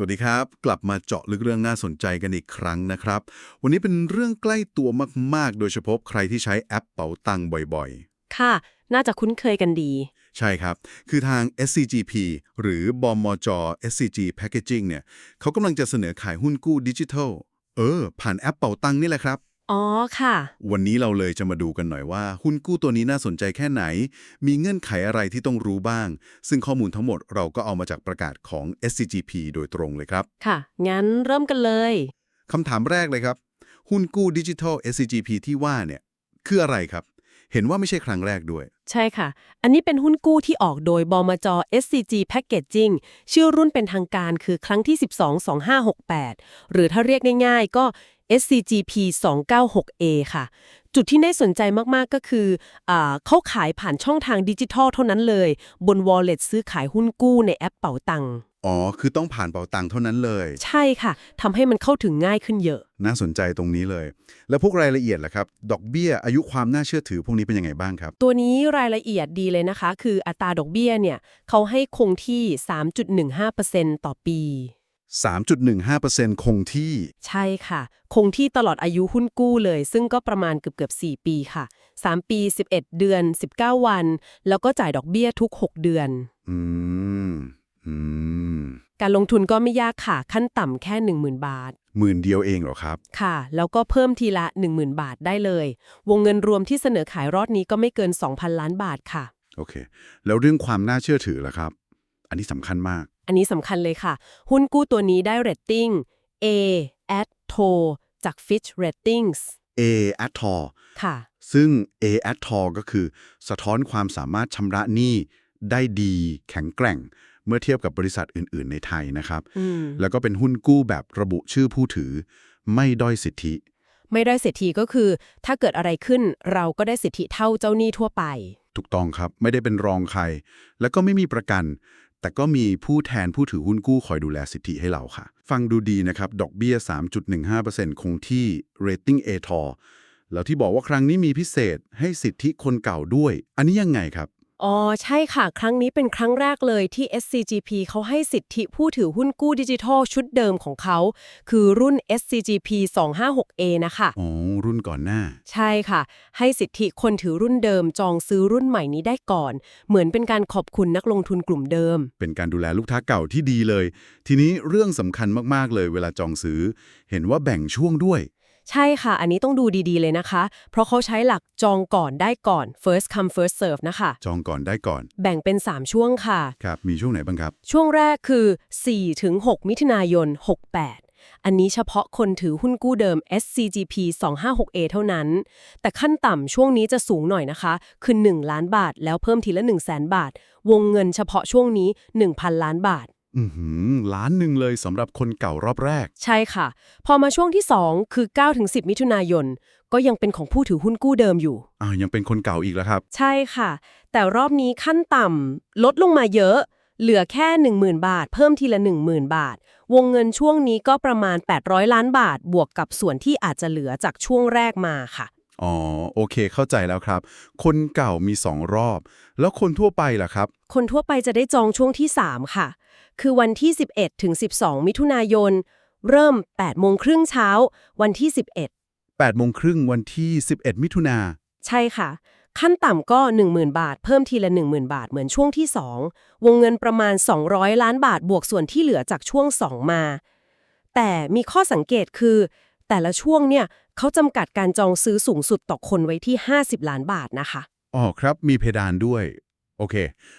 สวัสดีครับ กลับมาเจาะลึกเรื่องน่าสนใจกันอีกครั้งนะครับ วันนี้เป็นเรื่องใกล้ตัวมากๆ โดยเฉพาะใครที่ใช้แอปเป๋าตังค์บ่อยค่ะ น่าจะคุ้นเคยกันดีๆใช่ครับ คือทาง SCGP หรือบมจ SCG Packaging เนี่ยเขากำลังจะเสนอขายหุ้นกู้ดิจิทัล เออ ผ่านแอปเป๋าตังค์นี่แหละครับ อ๋อค่ะ วันนี้เราเลยจะมาดูกันหน่อยว่า หุ้นกู้ตัวนี้น่าสนใจแค่ไหน มีเงื่อนไขอะไรที่ต้องรู้บ้าง ซึ่งข้อมูลทั้งหมดเราก็เอามาจากประกาศของ SCGP โดยตรงเลยครับ ค่ะ งั้นเริ่มกันเลยคำถามแรกเลยครับ หุ้นกู้ดิจิทัล SCGP ที่ว่าเนี่ย คืออะไรครับ เห็นว่าไม่ใช่ครั้งแรกด้วย ใช่ค่ะ อันนี้เป็นหุ้นกู้ที่ออกโดยบมจ SCG Packaging ชื่อรุ่นเป็นทางการคือครั้งที่ 122568 หรือถ้าเรียกง่าย ๆ ก็ SCGP 296A ค่ะ จุดที่น่าสนใจมาก ๆ ก็คืออาเขาขายผ่านช่องทางดิจิทัลเท่านั้นเลย บน Wallet ซื้อขายหุ้นกู้ในแอปเป๋าตังค์อ๋อ คือต้องผ่านเป๋าตังค์เท่านั้นเลย ใช่ค่ะทำให้มันเข้าถึงง่ายขึ้นเยอะ น่าสนใจตรงนี้เลย แล้วพวกรายละเอียดล่ะครับ ดอกเบี้ย อายุความน่าเชื่อถือพวกนี้เป็นยังไงบ้างครับ ตัวนี้รายละเอียดดีเลยนะคะ คืออัตราดอกเบี้ยเนี่ยเขาให้คงที่ 3.15%ต่อปี 3.15%คงที่ ใช่ค่ะ คงที่ตลอดอายุหุ้นกู้เลย ซึ่งก็ประมาณเกือบเกือบ4ปีค่ะ 3 ปี 11 เดือน 19 วัน แล้วก็จ่ายดอกเบี้ยทุก 6 เดือน อืม อืม การลงทุนก็ไม่ยากค่ะ ขั้นต่ำแค่ 10,000 บาท หมื่นเดียวเองเหรอครับ ค่ะ แล้วก็เพิ่มทีละ 10,000 บาทได้เลย วงเงินรวมที่เสนอขายรอดนี้ก็ไม่เกิน 2,000 ล้านบาทค่ะ โอเค แล้วเรื่องความน่าเชื่อถือล่ะครับ อันนี้สำคัญมาก อันนี้สำคัญเลยค่ะ หุ้นกู้ตัวนี้ได้เรตติ้ง A at t o จาก Fitch Ratings A at t o ค่ะ ซึ่ง A at t o ก็คือ สะท้อนความสามารถชำระหนี้ได้ดีแข็งแกร่ง เมื่อเทียบกับบริษัทอื่น ๆ ในไทยนะครับอืมแล้วก็เป็นหุ้นกู้แบบระบุชื่อผู้ถือ ไม่ด้อยสิทธิ ไม่ได้สิทธิก็คือ ถ้าเกิดอะไรขึ้นเราก็ได้สิทธิเท่าเจ้าหนี้ทั่วไป ถูกต้องครับ ไม่ได้เป็นรองใคร แล้วก็ไม่มีประกัน แต่ก็มีผู้แทนผู้ถือหุ้นกู้คอยดูแลสิทธิให้เราค่ะ ฟังดูดีนะครับ ดอกเบี้ย 3.15%คงที่ rating A t o แล้วที่บอกว่าครั้งนี้มีพิเศษให้สิทธิคนเก่าด้วย อันนี้ยังไงครับ อ๋อ ใช่ค่ะ ครั้งนี้เป็นครั้งแรกเลยที่ SCGP เขาให้สิทธิผู้ถือหุ้นกู้ดิจิทัลชุดเดิมของเขา คือรุ่น SCGP 256A นะคะ อ๋อ รุ่นก่อนหน้า ใช่ค่ะ ให้สิทธิคนถือรุ่นเดิมจองซื้อรุ่นใหม่นี้ได้ก่อน เหมือนเป็นการขอบคุณนักลงทุนกลุ่มเดิม เป็นการดูแลลูกค้าเก่าที่ดีเลย ทีนี้เรื่องสำคัญมากๆเลยเวลาจองซื้อ เห็นว่าแบ่งช่วงด้วย ใช่ค่ะ อันนี้ต้องดูดีๆเลยนะคะ เพราะเขาใช้หลักจองก่อนได้ก่อน first come first serve นะคะ จองก่อนได้ก่อน แบ่งเป็น 3 ช่วงค่ะ ครับ มีช่วงไหนบ้างครับ ช่วงแรกคือ4ถึง6มิถุนายน 68 อันนี้เฉพาะคนถือหุ้นกู้เดิม SCGP 256A เท่านั้น แต่ขั้นต่ำช่วงนี้จะสูงหน่อยนะคะ คือ 1 ล้านบาท แล้วเพิ่มทีละ 1 0 0 0 0แสนบาท วงเงินเฉพาะช่วงนี้ 1,000 ล้านบาท อือหือล้านหนึ่งเลยสำหรับคนเก่ารอบแรก ใช่ค่ะ พอมาช่วงที่ 2 คือ9ถึง10 มิถุนายน ก็ยังเป็นของผู้ถือหุ้นกู้เดิมอยู่ อ้าวยังเป็นคนเก่าอีกแล้วครับ ใช่ค่ะ แต่รอบนี้ขั้นต่ำลดลงมาเยอะ เหลือแค่ 10,000 บาท เพิ่มทีละ 10,000 บาท วงเงินช่วงนี้ก็ประมาณ 800 ล้านบาท บวกกับส่วนที่อาจจะเหลือจากช่วงแรกมาค่ะ อ๋อโอเคเข้าใจแล้วครับ คนเก่ามีสองรอบ แล้วคนทั่วไปล่ะครับ คนทั่วไปจะได้จองช่วงที่ 3 ค่ะ คือวันที่ 11 ถึง 12 มิถุนายน เริ่ม 8 โมงครึ่งเช้า วันที่ 11 8โมงครึ่งวันที่ 11 มิถุนาใช่ค่ะ ขั้นต่ำก็ 10,000 บาท เพิ่มทีละ 10,000 บาท เหมือนช่วงที่ 2 วงเงินประมาณ 200 ล้านบาทบวกส่วนที่เหลือจากช่วง 2 มา แต่มีข้อสังเกตคือ แต่ละช่วงเนี่ยเขาจำกัดการจองซื้อสูงสุดต่อคนไว้ที่ 50 ล้านบาทนะคะ อ๋อครับ มีเพดานด้วย โอเค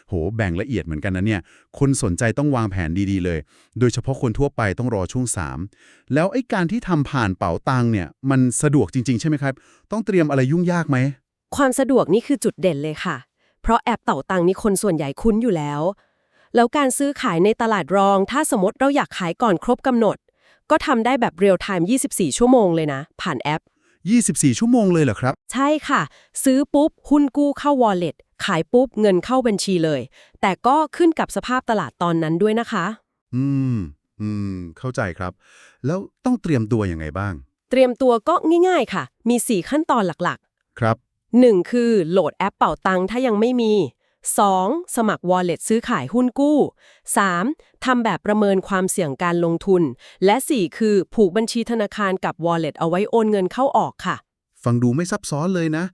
โห แบ่งละเอียดเหมือนกันนะเนี่ย คนสนใจต้องวางแผนดีๆเลย โดยเฉพาะคนทั่วไปต้องรอช่วง 3 แล้วไอ้การที่ทำผ่านเป๋าตังเนี่ย มันสะดวกจริง ๆ ใช่ไหมครับ ต้องเตรียมอะไรยุ่งยากไหม ความสะดวกนี่คือจุดเด่นเลยค่ะ เพราะแอปเต่าตังนี่คนส่วนใหญ่คุ้นอยู่แล้ว แล้วการซื้อขายในตลาดรอง ถ้าสมมติเราอยากขายก่อนครบกำหนด ก็ทำได้แบบเรียลไทม์ 24 ชั่วโมงเลยนะ ผ่านแอป 24 ชั่วโมงเลยเหรอครับ ใช่ค่ะ ซื้อปุ๊บ หุ้นกู้เข้า wallet ขายปุ๊บ เงินเข้าบัญชีเลย แต่ก็ขึ้นกับสภาพตลาดตอนนั้นด้วยนะคะ อืม อืม เข้าใจครับ แล้วต้องเตรียมตัวยังไงบ้าง เตรียมตัวก็ง่าย ๆ ค่ะ มี 4 ขั้นตอนหลักครับๆ1คือโหลดแอปเป่าตังถ้ายังไม่มี 2. สมัคร Wallet ซื้อขายหุ้นกู้ 3. ทำแบบประเมินความเสี่ยงการลงทุน และ 4 คือ ผูกบัญชีธนาคารกับ Wallet เอาไว้โอนเงินเข้าออกค่ะ ฟังดูไม่ซับซ้อนเลยนะ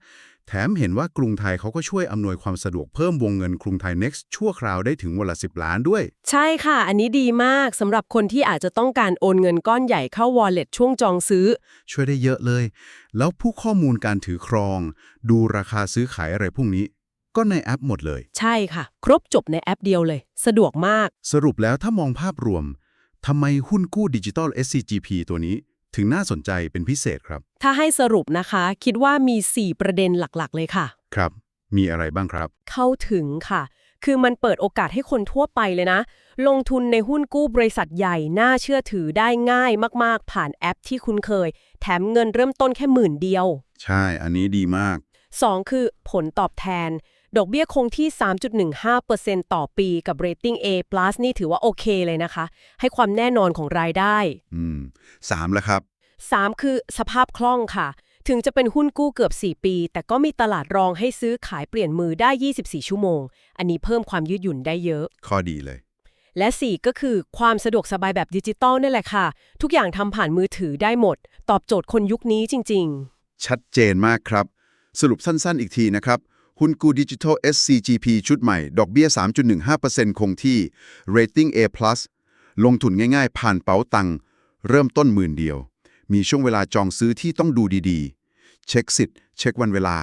แถมเห็นว่ากรุงไทยเขาก็ช่วยอำนวยความสะดวกเพิ่มวงเงินกรุงไทย Next ชั่วคราวได้ถึงวันละ 10 ล้านด้วย ใช่ค่ะ อันนี้ดีมากสำหรับคนที่อาจจะต้องการโอนเงินก้อนใหญ่เข้า Wallet ช่วงจองซื้อ ช่วยได้เยอะเลย แล้วผู้ข้อมูลการถือครอง ดูราคาซื้อขายอะไรพวกนี้ ก็ในแอปหมดเลย ใช่ค่ะ ครบจบในแอปเดียวเลย สะดวกมาก สรุปแล้วถ้ามองภาพรวมทำไมหุ้นกู้ดิจิตอล SCGP ตัวนี้ ถึงน่าสนใจเป็นพิเศษครับ ถ้าให้สรุปนะคะ คิดว่ามี 4 ประเด็นหลักๆ เลยค่ะ ครับ มีอะไรบ้างครับ เข้าถึงค่ะ คือมันเปิดโอกาสให้คนทั่วไปเลยนะ ลงทุนในหุ้นกู้บริษัทใหญ่น่าเชื่อถือได้ง่ายมากๆ ผ่านแอปที่คุ้นเคย แถมเงินเริ่มต้นแค่หมื่นเดียว ใช่ อันนี้ดีมาก 2 คือผลตอบแทน ดอกเบี้ยคงที่ 3.15%ต่อปีกับเรตติ้ง A+ นี่ถือว่าโอเคเลยนะคะ ให้ความแน่นอนของรายได้ อืมสามแล้วครับ 3 คือสภาพคล่องค่ะ ถึงจะเป็นหุ้นกู้เกือบ 4 ปี แต่ก็มีตลาดรองให้ซื้อขายเปลี่ยนมือได้ 24 ชั่วโมง อันนี้เพิ่มความยืดหยุ่นได้เยอะ ข้อดีเลย และ 4 ก็คือความสะดวกสบายแบบดิจิตอลนี่แหละค่ะ ทุกอย่างทำผ่านมือถือได้หมด ตอบโจทย์คนยุคนี้จริงชัดเจนมากครับ สรุปสั้นๆอีกทีนะครับ หุ้นกู้ดิจิทัล SCGP ชุดใหม่ ดอกเบี้ย 3.15%คงที่ Rating A+ ลงทุนง่ายๆ ผ่านเป๋าตังค์เริ่มต้นหมื่นเดียว มีช่วงเวลาจองซื้อที่ต้องดูดีๆ เช็คสิทธิ์ เช็ควันเวลา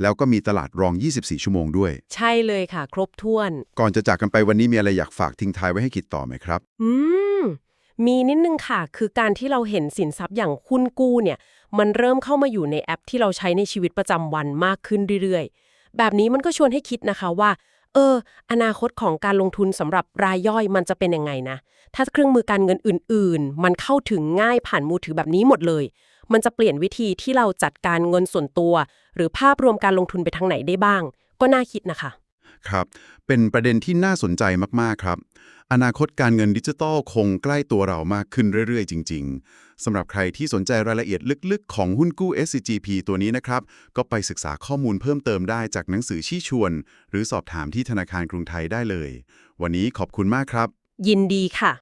แล้วก็มีตลาดรอง 24 ชั่วโมงด้วยๆใช่เลยค่ะ ครบถ้วน ก่อนจะจากกันไปวันนี้มีอะไรอยากฝากทิ้งท้ายไว้ให้คิดต่อไหมครับ อืมมีนิดนึงค่ะ คือการที่เราเห็นสินทรัพย์อย่างหุ้นกู้เนี่ย มันเริ่มเข้ามาอยู่ในแอปที่เราใช้ในชีวิตประจำวันมากขึ้นเรื่อยๆ แบบนี้มันก็ชวนให้คิดนะคะว่า เออ อนาคตของการลงทุนสำหรับรายย่อยมันจะเป็นยังไงนะ ถ้าเครื่องมือการเงินอื่น ๆ มันเข้าถึงง่ายผ่านมือถือแบบนี้หมดเลย มันจะเปลี่ยนวิธีที่เราจัดการเงินส่วนตัว หรือภาพรวมการลงทุนไปทางไหนได้บ้าง ก็น่าคิดนะคะ ครับ เป็นประเด็นที่น่าสนใจมากๆครับ อนาคตการเงินดิจิทัลคงใกล้ตัวเรามากขึ้นเรื่อยๆ จริง ๆสำหรับใครที่สนใจรายละเอียดลึกๆ ของหุ้นกู้ SCGP ตัวนี้นะครับ ก็ไปศึกษาข้อมูลเพิ่มเติมได้จากหนังสือชี้ชวน หรือสอบถามที่ธนาคารกรุงไทยได้เลย วันนี้ขอบคุณมากครับ ยินดีค่ะ